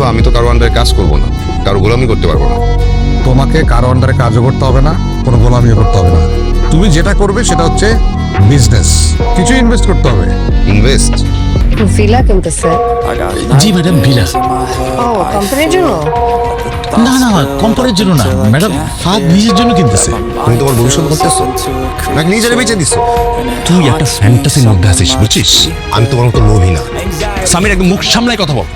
বন্ধু আমি তো কারও আন্ডারে কাজ করব না। কারও গোলামি করতে পারব না। তোমাকে কারও আন্ডারে কাজও করতে হবে না কোনো গোলামিও করতে হবে না। তুমি যেটা করবে সেটা হচ্ছে বিজনেস কিছু ইনভেস্ট করতে হবে। ইনভেস্ট ভিলা কিনতেছে জি ম্যাডাম ভিলা ও কোম্পানির জন্য? না না কোম্পানির জন্য না। ম্যাডাম ফাদ নিজের জন্য কিনতেছে। তুমি তোমার ভবিষ্যৎ করতেছো? নাকি নিজের বেঁচে দিছো? তুই একটা ফ্যান্টাসির মধ্যে আছিস বুঝছিস? আমি তোমার মতো লোভী না। সামির একদম মুখ সামলায় কথা বল।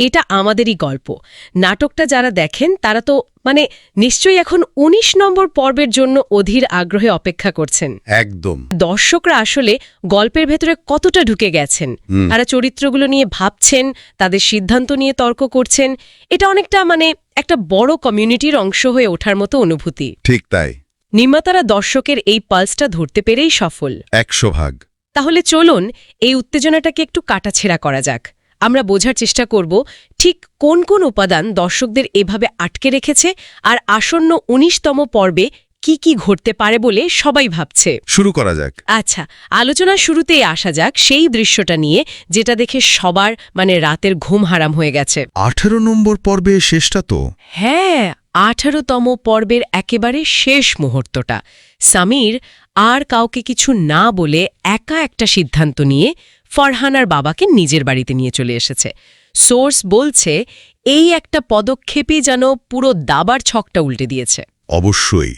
এটা আমাদেরই গল্প। নাটকটা যারা দেখেন তারা তো মানে নিশ্চয়ই এখন ১৯ নম্বর পর্বের জন্য অধীর আগ্রহে অপেক্ষা করছেন। একদম। দর্শকরা আসলে গল্পের ভেতরে কতটা ঢুকে গেছেন। তারা চরিত্রগুলো নিয়ে ভাবছেন তাদের সিদ্ধান্ত নিয়ে তর্ক করছেন। এটা অনেকটা মানে একটা বড় কমিউনিটির অংশ হয়ে ওঠার মতো অনুভূতি। ঠিক তাই। নির্মাতারা দর্শকের এই পালসটা ধরতে পেরেই সফল। একশো ভাগ। তাহলে চলুন এই উত্তেজনাটাকে একটু কাটাছেড়া করা যাক। আমরা বোঝার চেষ্টা করব ঠিক কোন কোন উপাদান দর্শকদের এভাবে আটকে রেখেছে আর আসন্ন ১৯তম পর্বে কি কি ঘটতে পারে বলে সবাই ভাবছে। শুরু করা যাক। আচ্ছা আলোচনার শুরুতেই আসা যাক সেই দৃশ্যটা নিয়ে যেটা দেখে সবার মানে রাতের ঘুম হারাম হয়ে গেছে। আঠেরো নম্বর পর্বে শেষটা তো। হ্যাঁ আঠারোতম পর্বের একেবারে শেষ মুহূর্তটা। সামির আর কাউকে কিছু না বলে একা একটা সিদ্ধান্ত নিয়ে ফরহানার বাবাকে নিজের বাড়িতে নিয়ে চলে এসেছে। সোর্স বলছে এই একটা পদক্ষেপই যেন পুরো দাবার ছকটা উল্টে দিয়েছে। অবশ্যই।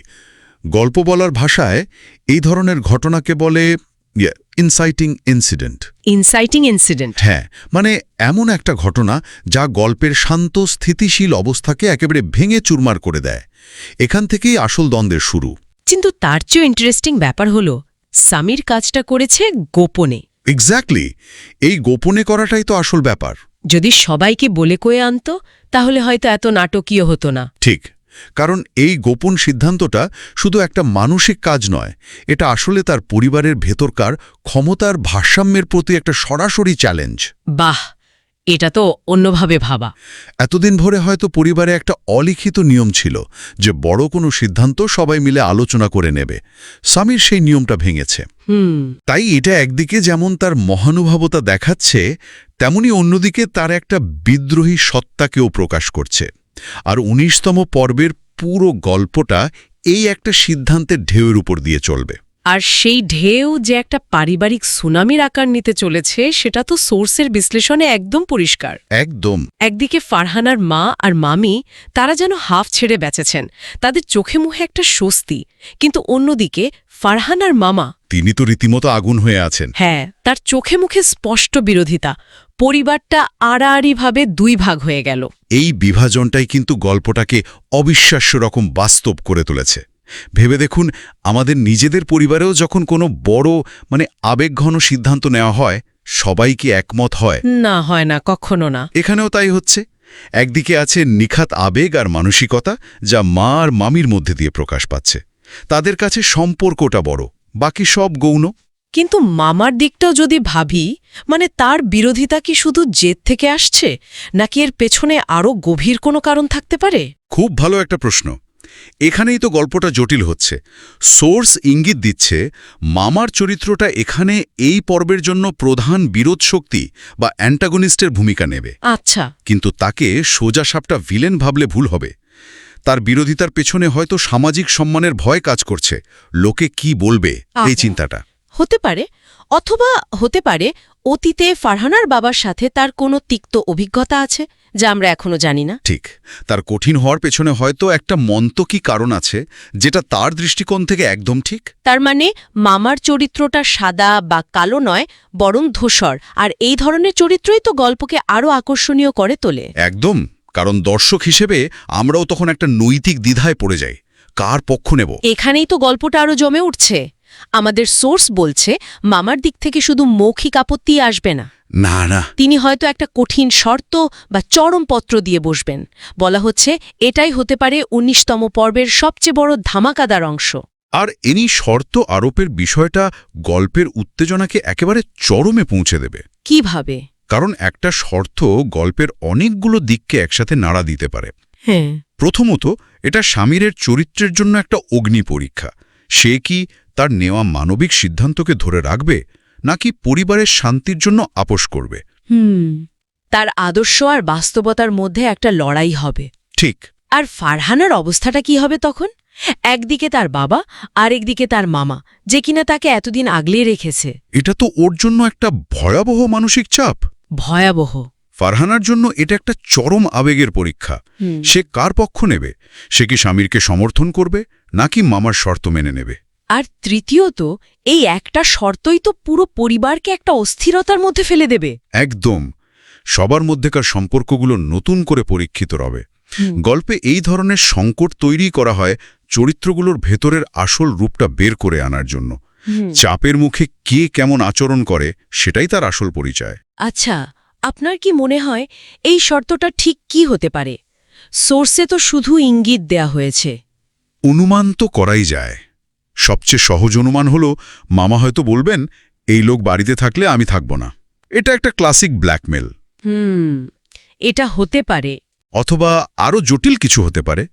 গল্প বলার ভাষায় এই ধরনের ঘটনাকে বলে ইনসাইটিং ইনসিডেন্ট ইনসাইটিং ইনসিডেন্ট হ্যাঁ মানে এমন একটা ঘটনা যা গল্পের শান্ত স্থিতিশীল অবস্থাকে একেবারে ভেঙে চুরমার করে দেয়। এখান থেকেই আসল দ্বন্দ্বের শুরু। কিন্তু তার চেয়েও ইন্টারেস্টিং ব্যাপার হলো সামির কাজটা করেছে গোপনে। এক্স্যাক্টলি এই গোপনে করাটাই তো আসল ব্যাপার। যদি সবাইকে বলে কয়ে আনত তাহলে হয়তো এত নাটকীয় হতো না। ঠিক। কারণ এই গোপন সিদ্ধান্তটা শুধু একটা মানসিক কাজ নয় এটা আসলে তার পরিবারের ভেতরকার ক্ষমতার ভারসাম্যের প্রতি একটা সরাসরি চ্যালেঞ্জ বাহ! এটা তো অন্যভাবে ভাবা। এতদিন ভরে হয়তো পরিবারে একটা অলিখিত নিয়ম ছিল যে বড় কোনো সিদ্ধান্ত সবাই মিলে আলোচনা করে নেবে। স্বামীর সেই নিয়মটা ভেঙেছে। তাই এটা একদিকে যেমন তার মহানুভবতা দেখাচ্ছে তেমনি অন্যদিকে তার একটা বিদ্রোহী সত্তাকেও প্রকাশ করছে। আর উনিশতম পর্বের পুরো গল্পটা এই একটা সিদ্ধান্তের ঢেউয়ের উপর দিয়ে চলবে। আর সেই ঢেউ যে একটা পারিবারিক সুনামির আকার নিতে চলেছে সেটা তো সোর্সের বিশ্লেষণে একদম পরিষ্কার। একদম। একদিকে ফারহানার মা আর মামি তারা যেন হাফ ছেড়ে বেঁচেছেন তাদের চোখে মুখে একটা স্বস্তি কিন্তু অন্যদিকে ফারহানার মামা তিনি তো রীতিমতো আগুন হয়ে আছেন। হ্যাঁ তার চোখে মুখে স্পষ্ট বিরোধিতা পরিবারটা আড়াআড়িভাবে দুই ভাগ হয়ে গেল। এই বিভাজনটাই কিন্তু গল্পটাকে অবিশ্বাস্য রকম বাস্তব করে তুলেছে। ভেবে দেখুন আমাদের নিজেদের পরিবারেও যখন কোনো বড় মানে আবেগঘন সিদ্ধান্ত নেওয়া হয় সবাই কি একমত হয়? না হয় না কখনো না। এখানেও তাই হচ্ছে। একদিকে আছে নিখাত আবেগ আর মানসিকতা যা মা আর মামির মধ্যে দিয়ে প্রকাশ পাচ্ছে। তাদের কাছে সম্পর্কটা বড় বাকি সব গৌণ। কিন্তু মামার দিকটাও যদি ভাবি মানে তার বিরোধিতা কি শুধু জেদ থেকে আসছে নাকি এর পেছনে আরও গভীর কোনো কারণ থাকতে পারে? খুব ভালো একটা প্রশ্ন। এখানেই তো গল্পটা জটিল হচ্ছে। সোর্স ইঙ্গিত দিচ্ছে মামার চরিত্রটা এখানে এই পর্বের জন্য প্রধান বিরোধ শক্তি বা অ্যান্টাগনিস্টের ভূমিকা নেবে। আচ্ছা। কিন্তু তাকে সোজা সাপটা ভিলেন ভাবলে ভুল হবে। তার বিরোধিতার পেছনে হয়তো সামাজিক সম্মানের ভয় কাজ করছে। লোকে কি বলবে এই চিন্তাটা? হতে পারে। অথবা হতে পারে অতীতে ফারহানার বাবার সাথে তার কোনো তিক্ত অভিজ্ঞতা আছে। যা আমরা এখনও জানি না। ঠিক। তার কঠিন হওয়ার পেছনে হয়তো একটা মন্তকী কারণ আছে যেটা তার দৃষ্টিকোণ থেকে একদম ঠিক। তার মানে মামার চরিত্রটা সাদা বা কালো নয় বরং ধূসর। আর এই ধরনের চরিত্রই তো গল্পকে আরও আকর্ষণীয় করে তোলে। একদম। কারণ দর্শক হিসেবে আমরাও তখন একটা নৈতিক দ্বিধায় পড়ে যাই। কার পক্ষ নেব? এখানেই তো গল্পটা আরও জমে উঠছে। আমাদের সোর্স বলছে মামার দিক থেকে শুধু মৌখিক আপত্তি আসবে না। না না। তিনি হয়তো একটা কঠিন শর্ত বা চরমপত্র দিয়ে বসবেন। বলা হচ্ছে এটাই হতে পারে ১৯তম পর্বের সবচেয়ে বড় ধামাকাদার অংশ। আর এনি শর্ত আরোপের বিষয়টা গল্পের উত্তেজনাকে একেবারে চরমে পৌঁছে দেবে। কীভাবে? কারণ একটা শর্ত গল্পের অনেকগুলো দিককে একসাথে নাড়া দিতে পারে। হ্যাঁ। প্রথমত এটা স্বামীরের চরিত্রের জন্য একটা অগ্নি পরীক্ষা। সে কি তার নেওয়া মানবিক সিদ্ধান্তকে ধরে রাখবে? নাকি পরিবারের শান্তির জন্য আপোষ করবে? হুম তার আদর্শ আর বাস্তবতার মধ্যে একটা লড়াই হবে। ঠিক। আর ফারহানার অবস্থাটা কি হবে তখন? একদিকে তার বাবা আর একদিকে তার মামা যে কিনা তাকে এতদিন আগলিয়ে রেখেছে। এটা তো ওর জন্য একটা ভয়াবহ মানসিক চাপ। ভয়াবহ। ফারহানার জন্য এটা একটা চরম আবেগের পরীক্ষা। সে কার পক্ষ নেবে? সে কি স্বামীরকে সমর্থন করবে নাকি মামার শর্ত মেনে নেবে? আর তৃতীয়ত এই একটা শর্তই তো পুরো পরিবারকে একটা অস্থিরতার মধ্যে ফেলে দেবে। একদম। সবার মধ্যেকার সম্পর্কগুলো নতুন করে পরীক্ষিত রবে। গল্পে এই ধরনের সংকট তৈরি করা হয় চরিত্রগুলোর ভেতরের আসল রূপটা বের করে আনার জন্য। চাপের মুখে কে কেমন আচরণ করে সেটাই তার আসল পরিচয়। আচ্ছা আপনার কি মনে হয় এই শর্তটা ঠিক কি হতে পারে? সোর্সে তো শুধু ইঙ্গিত দেয়া হয়েছে। অনুমান তো করাই যায়। সবচেয়ে সহজ অনুমান হল মামা হয়তো বলবেন এই লোক বাড়িতে থাকলে আমি থাকব না। এটা একটা ক্লাসিক ব্ল্যাকমেল। হুম এটা হতে পারে। অথবা আরও জটিল কিছু হতে পারে।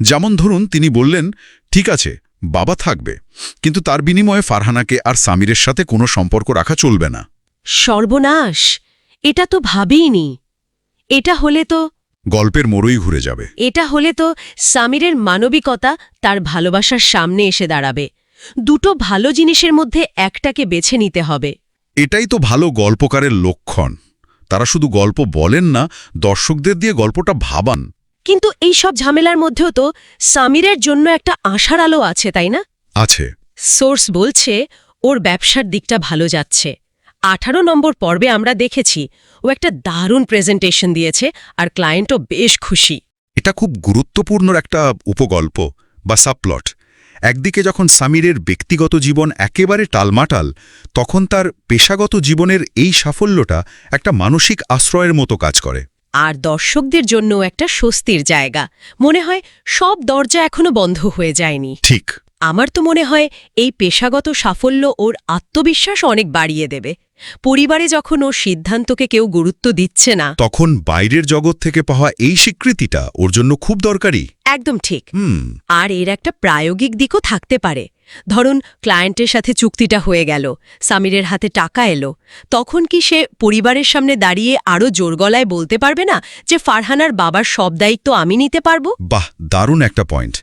যেমন ধরুন তিনি বললেন ঠিক আছে বাবা থাকবে কিন্তু তার বিনিময়ে ফারহানাকে আর সামিরের সাথে কোনো সম্পর্ক রাখা চলবে না। সর্বনাশ! এটা তো ভাবিনি এটা হলে তো গল্পের মোড়ই ঘুরে যাবে। এটা হলে তো সামিরের মানবিকতা তার ভালোবাসার সামনে এসে দাঁড়াবে। দুটো ভালো জিনিসের মধ্যে একটাকে বেছে নিতে হবে। এটাই তো ভালো গল্পকারের লক্ষণ। তারা শুধু গল্প বলেন না দর্শকদের দিয়ে গল্পটা ভাবান। কিন্তু এই সব ঝামেলার মধ্যেও তো সামিরের জন্য একটা আশার আলো আছে তাই না? আছে। সোর্স বলছে ওর ব্যবসার দিকটা ভালো যাচ্ছে। আঠারো নম্বর পর্বে আমরা দেখেছি ও একটা দারুণ প্রেজেন্টেশন দিয়েছে আর ক্লায়েন্টও বেশ খুশি। এটা খুব গুরুত্বপূর্ণ একটা উপগল্প বা সাবপ্লট একদিকে যখন সামিরের ব্যক্তিগত জীবন একেবারে টালমাটাল তখন তার পেশাগত জীবনের এই সাফল্যটা একটা মানসিক আশ্রয়ের মতো কাজ করে। আর দর্শকদের জন্য একটা স্বস্তির জায়গা। মনে হয় সব দরজা এখনও বন্ধ হয়ে যায়নি। ঠিক। আমার তো মনে হয় এই পেশাগত সাফল্য ওর আত্মবিশ্বাস অনেক বাড়িয়ে দেবে। পরিবারে যখন ও সিদ্ধান্তকে কেউ গুরুত্ব দিচ্ছে না তখন বাইরের জগৎ থেকে পাওয়া এই স্বীকৃতিটা ওর জন্য খুব দরকারি। একদম ঠিক। হুম। আর এর একটা প্রায়োগিক দিকও থাকতে পারে। ধরুন ক্লায়েন্টের সাথে চুক্তিটা হয়ে গেল সামিরের হাতে টাকা এলো তখন কি সে পরিবারের সামনে দাঁড়িয়ে আরও জোর গলায় বলতে পারবে না যে ফারহানার বাবার সব দায়িত্ব আমি নিতে পারব? বাহ দারুণ একটা পয়েন্ট।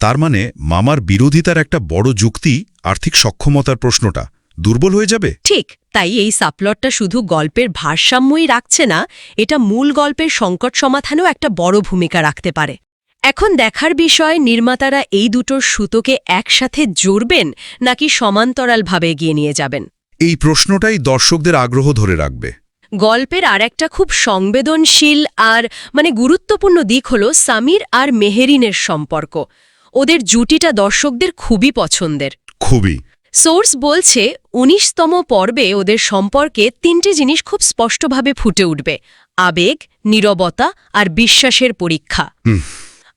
তার মানে মামার বিরোধিতার একটা বড় যুক্তি আর্থিক সক্ষমতার প্রশ্নটা। দুর্বল হয়ে যাবে? ঠিক তাই এই সাপ্লটটা শুধু গল্পের ভারসাম্যই রাখছে না এটা মূল গল্পের সংকট সমাধানেও একটা বড় ভূমিকা রাখতে পারে। এখন দেখার বিষয় নির্মাতারা এই দুটোর সুতোকে একসাথে জড়বেন নাকি সমান্তরালভাবে এগিয়ে নিয়ে যাবেন? এই প্রশ্নটাই দর্শকদের আগ্রহ ধরে রাখবে। গল্পের আর একটা খুব সংবেদনশীল আর মানে গুরুত্বপূর্ণ দিক হল সামির আর মেহেরিনের সম্পর্ক। ওদের জুটিটা দর্শকদের খুবই পছন্দের। খুবই। সোর্স বলছে উনিশতম পর্বে ওদের সম্পর্কে তিনটি জিনিস খুব স্পষ্টভাবে ফুটে উঠবে আবেগ নীরবতা আর বিশ্বাসের পরীক্ষা।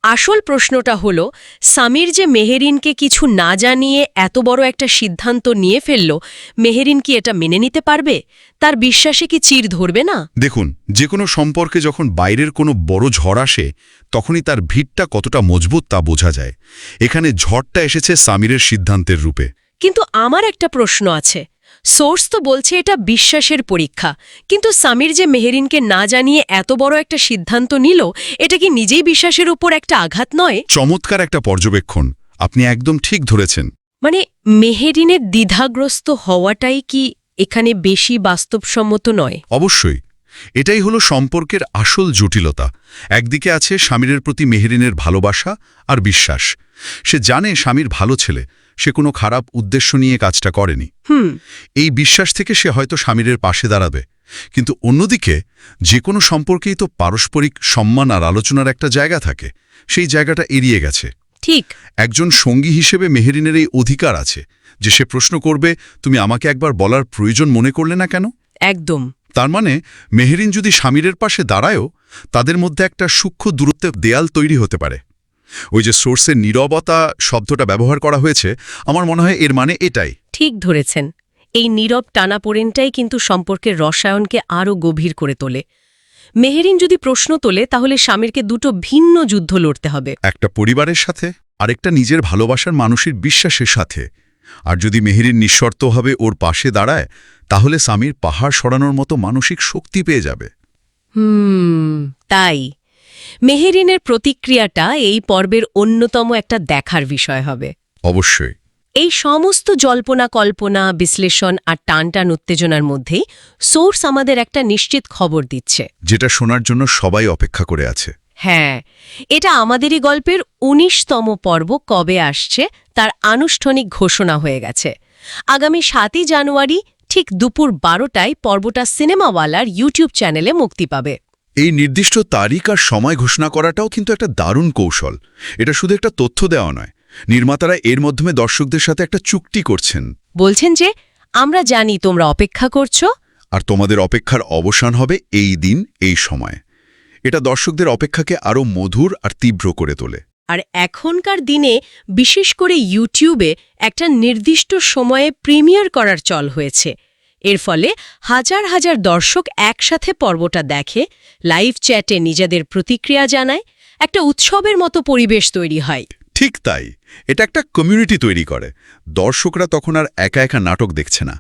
আসল প্রশ্নটা হল সামির যে মেহেরিনকে কিছু না জানিয়ে এত বড় একটা সিদ্ধান্ত নিয়ে ফেলল মেহেরিন কি এটা মেনে নিতে পারবে? তার বিশ্বাসে কি চির ধরবে না? দেখুন যে কোনো সম্পর্কে যখন বাইরের কোনো বড় ঝড় আসে তখনই তার ভিড়টা কতটা মজবুত তা বোঝা যায়। এখানে ঝড়টা এসেছে সামিরের সিদ্ধান্তের রূপে। কিন্তু আমার একটা প্রশ্ন আছে। সোর্স তো বলছে এটা বিশ্বাসের পরীক্ষা। কিন্তু সামির যে মেহেরিনকে না জানিয়ে এত বড় একটা সিদ্ধান্ত নিল এটা কি নিজেই বিশ্বাসের উপর একটা আঘাত নয়? চমৎকার একটা পর্যবেক্ষণ। আপনি একদম ঠিক ধরেছেন। মানে মেহেরিনের দ্বিধাগ্রস্ত হওয়াটাই কি এখানে বেশি বাস্তবসম্মত নয়? অবশ্যই। এটাই হলো সম্পর্কের আসল জটিলতা। একদিকে আছে স্বামীরের প্রতি মেহেরিনের ভালোবাসা আর বিশ্বাস। সে জানে স্বামীর ভালো ছেলে সে কোনো খারাপ উদ্দেশ্য নিয়ে কাজটা করেনি। হুম। এই বিশ্বাস থেকে সে হয়তো স্বামীরের পাশে দাঁড়াবে। কিন্তু অন্যদিকে যে কোনো সম্পর্কেই তো পারস্পরিক সম্মান আর আলোচনার একটা জায়গা থাকে। সেই জায়গাটা এড়িয়ে গেছে। ঠিক। একজন সঙ্গী হিসেবে মেহেরিনের এই অধিকার আছে যে সে প্রশ্ন করবে তুমি আমাকে একবার বলার প্রয়োজন মনে করলে না কেন? একদম। তার মানে মেহেরিন যদি স্বামীরের পাশে দাঁড়ায়ও তাদের মধ্যে একটা সূক্ষ্ম দূরত্বের দেয়াল তৈরি হতে পারে। ওই যে সোর্সের নীরবতা শব্দটা ব্যবহার করা হয়েছে আমার মনে হয় এর মানে এটাই। ঠিক ধরেছেন। এই নীরব টানাপোড়েনটাই কিন্তু সম্পর্কের রসায়নকে আরও গভীর করে তোলে। মেহেরিন যদি প্রশ্ন তোলে তাহলে স্বামীরকে দুটো ভিন্ন যুদ্ধ লড়তে হবে। একটা পরিবারের সাথে আরেকটা নিজের ভালোবাসার মানুষের বিশ্বাসের সাথে। আর যদি মেহেরিন নিঃশর্তভাবে ওর পাশে দাঁড়ায় তাহলে স্বামীর পাহাড় সরানোর মতো মানসিক শক্তি পেয়ে যাবে। হুম তাই। মেহেরিনের প্রতিক্রিয়াটা এই পর্বের অন্যতম একটা দেখার বিষয় হবে। অবশ্যই। এই সমস্ত জল্পনা কল্পনা বিশ্লেষণ আর টানটান উত্তেজনার মধ্যেই সোর্স আমাদের একটা নিশ্চিত খবর দিচ্ছে। যেটা শোনার জন্য সবাই অপেক্ষা করে আছে। হ্যাঁ এটা আমাদেরই গল্পের উনিশতম পর্ব কবে আসছে তার আনুষ্ঠানিক ঘোষণা হয়ে গেছে। আগামী সাতই জানুয়ারি ঠিক দুপুর বারোটায় পর্বটা সিনেমাওয়ালার ইউটিউব চ্যানেলে মুক্তি পাবে। এই নির্দিষ্ট তারিখ আর সময় ঘোষণা করাটাও কিন্তু একটা দারুণ কৌশল। এটা শুধু একটা তথ্য দেওয়া নয় নির্মাতারা এর মাধ্যমে দর্শকদের সাথে একটা চুক্তি করছেন। বলছেন যে আমরা জানি তোমরা অপেক্ষা করছ। আর তোমাদের অপেক্ষার অবসান হবে এই দিন এই সময়। এটা দর্শকদের অপেক্ষাকে আরও মধুর আর তীব্র করে তোলে। আর এখনকার দিনে বিশেষ করে ইউটিউবে একটা নির্দিষ্ট সময়ে প্রিমিয়ার করার চল হয়েছে। এর ফলে হাজার হাজার দর্শক একসাথে পর্বটা দেখে লাইভ চ্যাটে নিজেদের প্রতিক্রিয়া জানায় একটা উৎসবের মতো পরিবেশ তৈরি হয়। ঠিক তাই এটা একটা কমিউনিটি তৈরি করে। দর্শকরা তখন আর একা একা নাটক দেখছে না।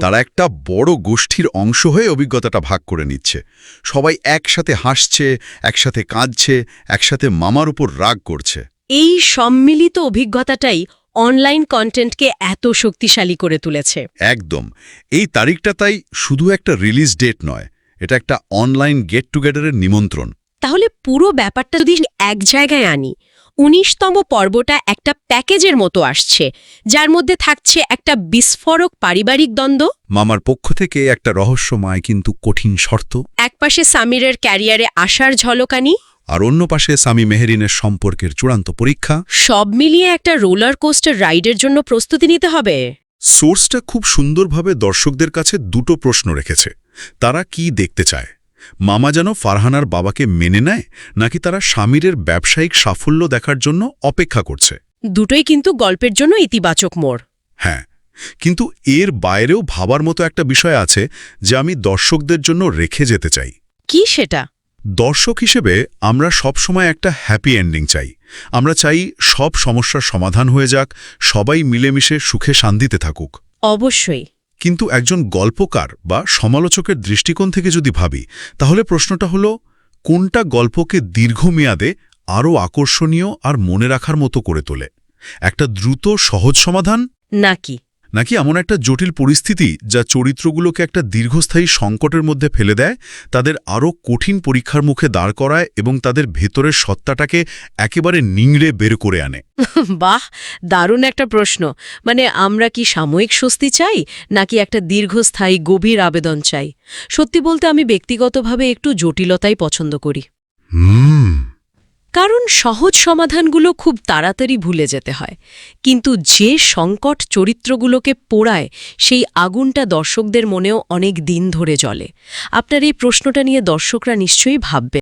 তারা একটা বড় গোষ্ঠীর অংশ হয়ে অভিজ্ঞতাটা ভাগ করে নিচ্ছে। সবাই একসাথে হাসছে একসাথে কাঁদছে একসাথে মামার উপর রাগ করছে। এই সম্মিলিত অভিজ্ঞতাটাই অনলাইন কন্টেন্টকে এত শক্তিশালী করে তুলেছে। একদম। এই তারিখটা তাই শুধু একটা রিলিজ ডেট নয় এটা একটা অনলাইন গেট টুগেদারের নিমন্ত্রণ। তাহলে পুরো ব্যাপারটা যদি এক জায়গায় আনি উনিশতম পর্বটা একটা প্যাকেজের মতো আসছে যার মধ্যে থাকছে একটা বিস্ফোরক পারিবারিক দ্বন্দ্ব। মামার পক্ষ থেকে একটা রহস্যময় কিন্তু কঠিন শর্ত। একপাশে সামিরের ক্যারিয়ারে আসার ঝলকানি আর অন্য পাশে স্বামী মেহেরিনের সম্পর্কের চূড়ান্ত পরীক্ষা। সব মিলিয়ে একটা রোলার কোস্টার রাইডের জন্য প্রস্তুতি নিতে হবে। সোর্সটা খুব সুন্দরভাবে দর্শকদের কাছে দুটো প্রশ্ন রেখেছে। তারা কি দেখতে চায়? মামা যেন ফারহানার বাবাকে মেনে নেয় নাকি তারা স্বামীরের ব্যবসায়িক সাফল্য দেখার জন্য অপেক্ষা করছে? দুটোই কিন্তু গল্পের জন্য ইতিবাচক মোড়। হ্যাঁ কিন্তু এর বাইরেও ভাবার মতো একটা বিষয় আছে যা আমি দর্শকদের জন্য রেখে যেতে চাই। কি সেটা? দর্শক হিসেবে আমরা সবসময় একটা হ্যাপি এন্ডিং চাই। আমরা চাই সব সমস্যার সমাধান হয়ে যাক সবাই মিলেমিশে সুখে শান্তিতে থাকুক। অবশ্যই। কিন্তু একজন গল্পকার বা সমালোচকের দৃষ্টিকোণ থেকে যদি ভাবি তাহলে প্রশ্নটা হলো কোনটা গল্পকে দীর্ঘমেয়াদে আরও আকর্ষণীয় আর মনে রাখার মতো করে তোলে? একটা দ্রুত সহজ সমাধান? নাকি? নাকি এমন একটা জটিল পরিস্থিতি যা চরিত্রগুলোকে একটা দীর্ঘস্থায়ী সংকটের মধ্যে ফেলে দেয় তাদের আরও কঠিন পরীক্ষার মুখে দাঁড় করায় এবং তাদের ভেতরের সত্তাটাকে একেবারে নিংড়ে বের করে আনে? বাহ দারুণ একটা প্রশ্ন। মানে আমরা কি সাময়িক স্বস্তি চাই নাকি একটা দীর্ঘস্থায়ী গভীর আবেদন চাই? সত্যি বলতে আমি ব্যক্তিগতভাবে একটু জটিলতাই পছন্দ করি। হুম। কারণ সহজ সমাধানগুলো খুব তাড়াতাড়ি ভুলে যেতে হয়। কিন্তু যে সংকট চরিত্রগুলোকে পোড়ায়, সেই আগুনটা দর্শকদের মনেও অনেক দিন ধরে জ্বলে। আপনার এই প্রশ্নটা নিয়ে দর্শকরা নিশ্চয়ই ভাববে।